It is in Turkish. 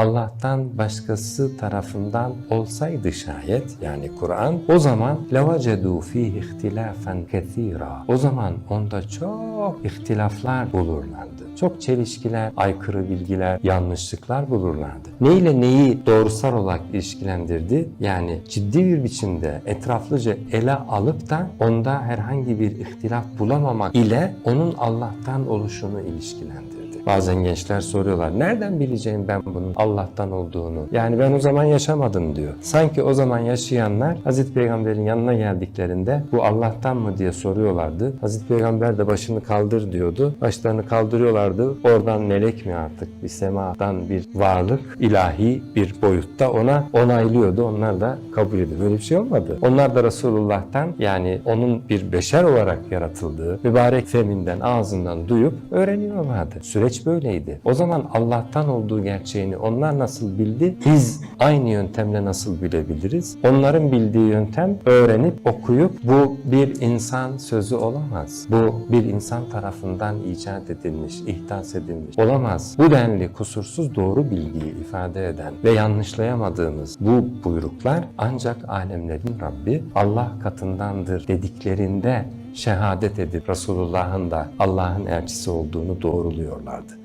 Allah'tan başkası tarafından olsaydı şayet yani Kur'an o zaman levecedu fihi ihtilafen kethira. O zaman onda çok ihtilaflar bulurlardı. Çok çelişkiler, aykırı bilgiler, yanlışlıklar bulurlardı. Ne ile neyi doğrusal olarak ilişkilendirdi? Yani ciddi bir biçimde etraflıca ele alıp da onda herhangi bir ihtilaf bulamamak ile onun Allah'tan oluşunu ilişkilendirdi. Bazen gençler soruyorlar, nereden bileceğim ben bunun Allah'tan olduğunu? Yani ben o zaman yaşamadım diyor. Sanki o zaman yaşayanlar Hazreti Peygamber'in yanına geldiklerinde bu Allah'tan mı diye soruyorlardı. Hazreti Peygamber de başını kaldır diyordu. Başlarını kaldırıyorlardı. Oradan melek mi artık bir semadan bir varlık ilahi bir boyutta ona onaylıyordu. Onlar da kabul ediyor. Böyle bir şey olmadı. Onlar da Resulullah'tan yani onun bir beşer olarak yaratıldığı mübarek feminden ağzından duyup öğreniyorlardı. Böyleydi. O zaman Allah'tan olduğu gerçeğini onlar nasıl bildi? Biz aynı yöntemle nasıl bilebiliriz? Onların bildiği yöntem öğrenip okuyup bu bir insan sözü olamaz. Bu bir insan tarafından icat edilmiş, ihdas edilmiş olamaz. Bu denli kusursuz doğru bilgiyi ifade eden ve yanlışlayamadığımız bu buyruklar ancak alemlerin Rabbi Allah katındandır dediklerinde şehadet edip Resulullah'ın da Allah'ın elçisi olduğunu doğruluyorlardı.